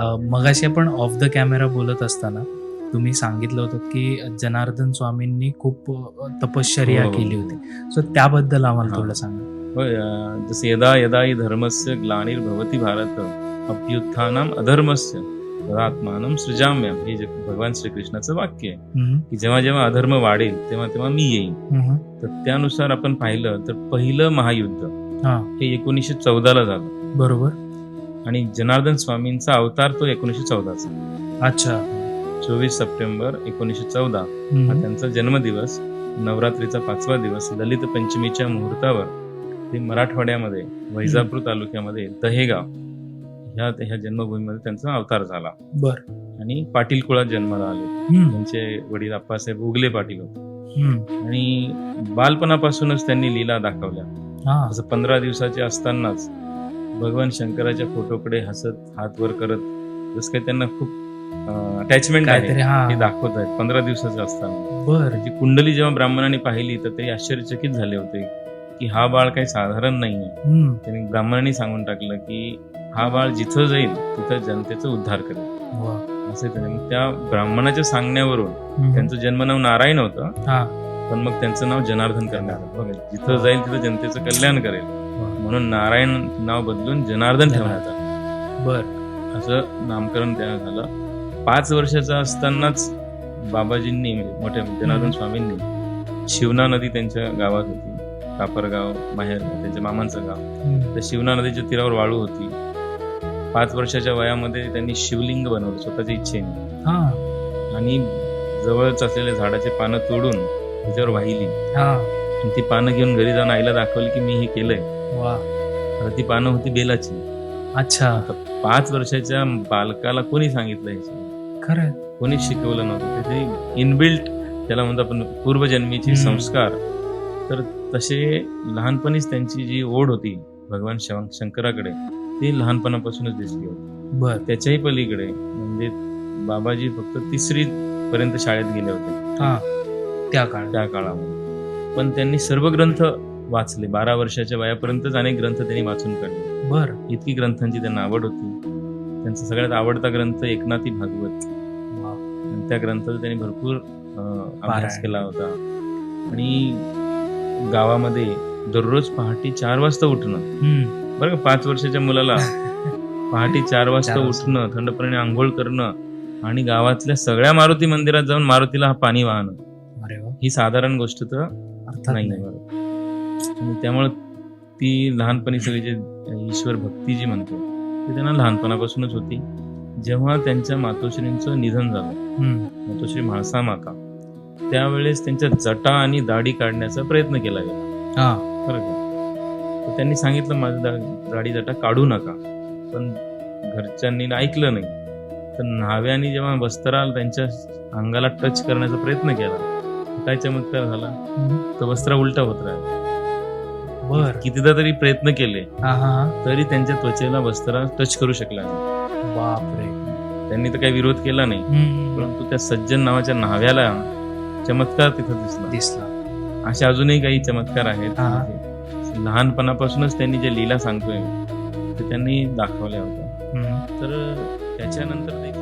मगाशी आपण of the camera बोलत असताना तुम्ही सांगितलं होतं की जनार्दन स्वामींनी खूप तपश्चर्या हो, हो. केली होती. सो त्याबद्दल आम्हाला. थोडं सांगा. जसं यदा यदा हि धर्मस्य ग्लानिर्भवती भारत अभ्युत्थानम अधर्मस्य तदात्मानं सृजाम्यम हे जे भगवान श्रीकृष्णाचं वाक्य आहे. की जेव्हा जेव्हा अधर्म वाढेल तेव्हा तेव्हा मी येईन. तर त्यानुसार आपण पाहिलं तर पहिलं महायुद्ध हा. हे एकोणीसशे चौदाला झालं. बरोबर. आणि जनार्दन स्वामींचा अवतार तो एकोणीसशे चौदाचा. अच्छा. चोवीस सप्टेंबर एकोणीसशे चौदा. हा त्यांचा जन्मदिवस नवरात्रीचा पाचवा दिवस ललित पंचमीच्या मुहूर्तावर ते मराठवाड्यामध्ये वैजापूर तालुक्यामध्ये दहेगाव ह्या ह्या जन्मभूमीमध्ये त्यांचा अवतार झाला. बर. आणि पाटील कुळात जन्माला आले. हम्म, त्यांचे वडील आप्पासाहेब उगले पाटील होते. हम्म, आणि बालपणापासूनच त्यांनी लीला दाखवल्या. हा. असं पंधरा दिवसाचे असतानाच भगवान शंकराच्या फोटोकडे हसत हात वर करत जसं काही त्यांना खूप अटॅचमेंट आहे. दाखवत आहेत. पंधरा दिवसाचे असताना. बर. त्याची कुंडली जेव्हा ब्राह्मणांनी पाहिली तर ते आश्चर्यचकित झाले होते की हा बाळ काही साधारण नाहीये. हम्म, त्यांनी ब्राह्मणांनी सांगून टाकलं की हा बाळ जिथं जाईल तिथं जनतेचा उद्धार करेल. असे त्याने त्या ब्राह्मणाच्या सांगण्यावरून त्यांचं जन्मनाव नारायण होतं. पण मग त्यांचं नाव जनार्दन करण्यात आलं बघा जिथं जाईल तिथं जनतेचं कल्याण करेल. म्हणून नारायण नाव बदलून जनार्दन ठेवण्यात आलं. बर. असं नामकरण त्या झालं. पाच वर्षाचा असतानाच बाबाजींनी म्हणजे मोठ्या जनार्दन स्वामींनी शिवना नदी त्यांच्या गावात होती. कापरगाव माहेर त्यांच्या मामांचं गाव. त्या शिवना नदीच्या तीरावर वाळू होती. पाच वर्षाच्या वयामध्ये त्यांनी शिवलिंग बनवलं स्वतःच्या इच्छेने. आणि जवळच असलेल्या झाडाचे पानं तोडून त्याच्यावर वाहिली. हा. आणि ती पानं घेऊन घरी जाऊन आईला दाखवली की मी हे केलंय. वा. आता ती पानं होती बेलाची. अच्छा. आता पाच वर्षाच्या बालकाला कोणी सांगितलं हे खरंय कोणीच शिकवलं नव्हतं. त्याचे इनबिल्ट त्याला म्हणतो आपण पूर्वजन्मीची हम्म. संस्कार. तर तसे लहानपणीच त्यांची जी ओढ होती भगवान शं- शंकराकडे ती लहानपणापासूनच दिसली होती. बर. त्याच्याही पलीकडे म्हणजे बाबाजी फक्त तिसरी पर्यंत शाळेत गेले होते. हा. त्या काळात. त्या काळामध्ये. पण त्यांनी सर्व ग्रंथ वाचले. बारा वर्षाच्या वयापर्यंतच अनेक ग्रंथ त्यांनी वाचून काढले. बर. इतकी ग्रंथांची त्यांना आवड होती. त्यांचा सगळ्यात आवडता ग्रंथ एकनाथी भागवत. त्या ग्रंथाचा त्यांनी भरपूर अभ्यास. केला होता. आणि गावामध्ये दररोज पहाटे चार वाजता उठणं. बरं का? पाच वर्षाच्या मुलाला पहाटे चार वाजता. उठणं थंड पाण्याने आंघोळ करणं आणि गावातल्या सगळ्या मारुती मंदिरात जाऊन मारुतीला हा पाणी वाहणं. अरे वा. ही साधारण गोष्ट तर अर्थात नाही त्यामुळे ती लहानपणी सगळी जे ईश्वर भक्ती जी म्हणतो ती त्यांना लहानपणापासूनच होती. जेव्हा त्यांच्या मातोश्रींचं निधन झालं मातोश्री म्हाळसा माता त्यावेळेस त्यांच्या जटा आणि दाढी काढण्याचा प्रयत्न केला गेला. हा. बरं का? तर त्यांनी सांगितलं माझं दा- दाढी जटा काढू नका. पण घरच्यांनी ऐकलं नाही. तर न्हाव्याने जेव्हा वस्त्राला त्यांच्या अंगाला टच करण्याचा प्रयत्न केला काय चमत्कार झाला. तर वस्त्र उलटा होत राहिला. बर. कितीदा तरी प्रयत्न केले तरी त्यांच्या त्वचेला वस्त्र टच करू शकला बापरे. त्यांनी तर काही विरोध केला नाही परंतु त्या सज्जन नावाच्या न्हाव्याला चमत्कार तिथं दिसला. दिसला. असे अजूनही काही चमत्कार आहेत. लहानपणापासूनच त्यांनी जे लीला सांगतोय ते त्यांनी दाखवल्या होत्या. तर त्याच्यानंतर देखील